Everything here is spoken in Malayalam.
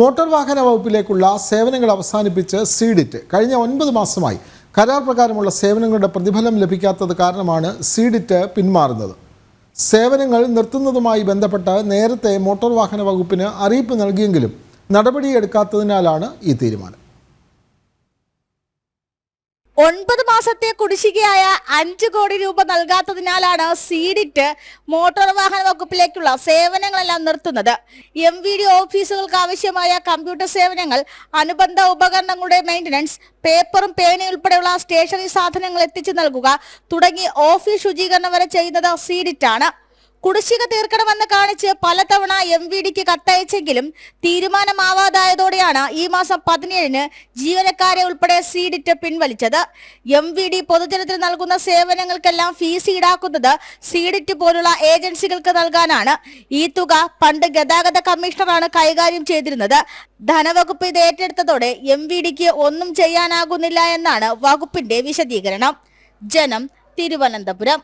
മോട്ടോർ വാഹന വകുപ്പിലേക്കുള്ള സേവനങ്ങൾ അവസാനിപ്പിച്ച് സീഡിറ്റ്. കഴിഞ്ഞ ഒൻപത് മാസമായി കരാർ പ്രകാരമുള്ള സേവനങ്ങളുടെ പ്രതിഫലം ലഭിക്കാത്തത് കാരണമാണ് സീഡിറ്റ് പിന്മാറുന്നത്. സേവനങ്ങൾ നിർത്തുന്നതുമായി ബന്ധപ്പെട്ട് നേരത്തെ മോട്ടോർ വാഹന വകുപ്പിന് അറിയിപ്പ് നൽകിയെങ്കിലും നടപടിയെടുക്കാത്തതിനാലാണ് ഈ തീരുമാനം. ഒൻപത് മാസത്തെ കുടിശ്ശികയായ അഞ്ച് കോടി രൂപ നൽകാത്തതിനാലാണ് സീഡിറ്റ് മോട്ടോർ വാഹന വകുപ്പിലേക്കുള്ള സേവനങ്ങളെല്ലാം നിർത്തുന്നത്. എം വി ഡി ഓഫീസുകൾക്ക് ആവശ്യമായ കമ്പ്യൂട്ടർ സേവനങ്ങൾ അനുബന്ധ ഉപകരണങ്ങളുടെ മെയിന്റനൻസ് പേപ്പറും പേനയും ഉൾപ്പെടെയുള്ള സ്റ്റേഷനറി സാധനങ്ങൾ എത്തിച്ചു നൽകുക തുടങ്ങി ഓഫീസ് ശുചീകരണം വരെ ചെയ്യുന്നത് സീഡിറ്റ് ആണ് കുടിശ്ശിക തീർക്കണമെന്ന് കാണിച്ച് പലതവണ എം വി ഡിക്ക് കത്തയച്ചെങ്കിലും തീരുമാനമാവാതായതോടെയാണ് ഈ മാസം പതിനേഴിന് ജീവനക്കാരെ ഉൾപ്പെടെ സീഡിറ്റ് പിൻവലിച്ചത്. എം വി ഡി പൊതുജനത്തിന് നൽകുന്ന സേവനങ്ങൾക്കെല്ലാം ഫീസ് ഈടാക്കുന്നത് സീഡിറ്റ് പോലുള്ള ഏജൻസികൾക്ക് നൽകാനാണ്. ഈ തുക പണ്ട് ഗതാഗത കമ്മീഷണറാണ് കൈകാര്യം ചെയ്തിരുന്നത്. ധനവകുപ്പ് ഇത് ഏറ്റെടുത്തതോടെ എം വി ഡിക്ക് ഒന്നും ചെയ്യാനാകുന്നില്ല എന്നാണ് വകുപ്പിന്റെ വിശദീകരണം. ജനം തിരുവനന്തപുരം.